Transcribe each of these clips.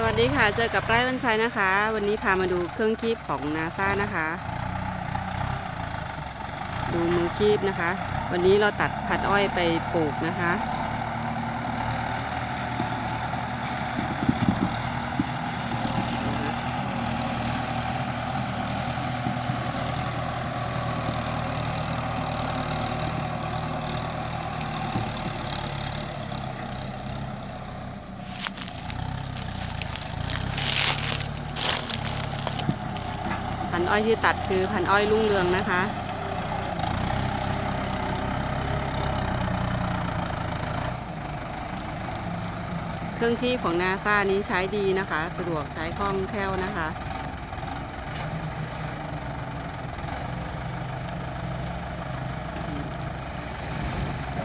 สวัสดีค่ะ เจอกับไร่วันชัยนะคะ วันนี้พามาดูเครื่องคีบของนาซานะคะ ดูมือคีบนะคะ วันนี้เราตัดพัดอ้อยไปปลูกนะคะ พันอ้อยที่ตัดคือพันอ้อยรุ่งเรืองนะคะ เครื่องที่ของนาซานี้ใช้ดีนะคะ สะดวกใช้คล่องแคล่วนะคะ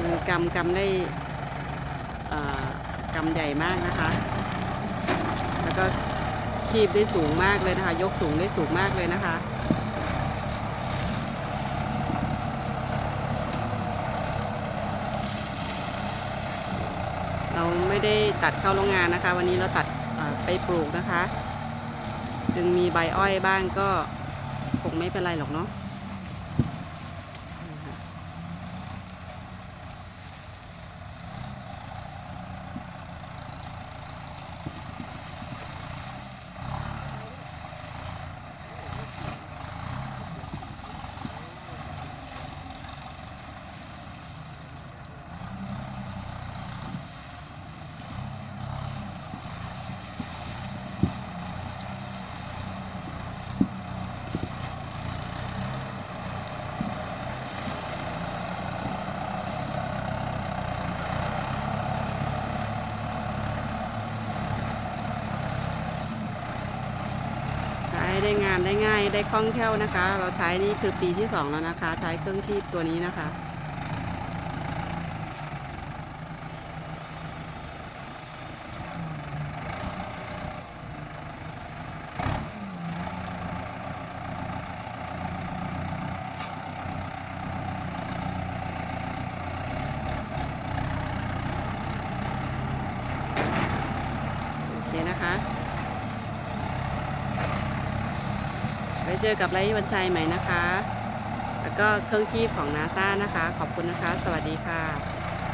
มือกำกำได้กำใหญ่มากนะคะ แล้วก็ คีบได้สูงมากเลยนะคะ ยกสูงได้สูงมากเลยนะคะ เราไม่ได้ตัดเข้าโรงงานนะคะ วันนี้เราตัดไปปลูกนะคะ จึงมีใบอ้อยบ้างก็คงไม่เป็นไรหรอกเนาะ ใช้ ได้งานได้ง่ายได้คล่องแคล่วนะคะ เราใช้นี่คือปีที่สองแล้วนะคะ ใช้เครื่องคีบตัวนี้นะคะโอเคนะคะ ไว้เจอกับไลฟ์วันชัยใหม่นะคะ แล้วก็เครื่องคีบของนาซานะคะ ขอบคุณนะคะ สวัสดีค่ะ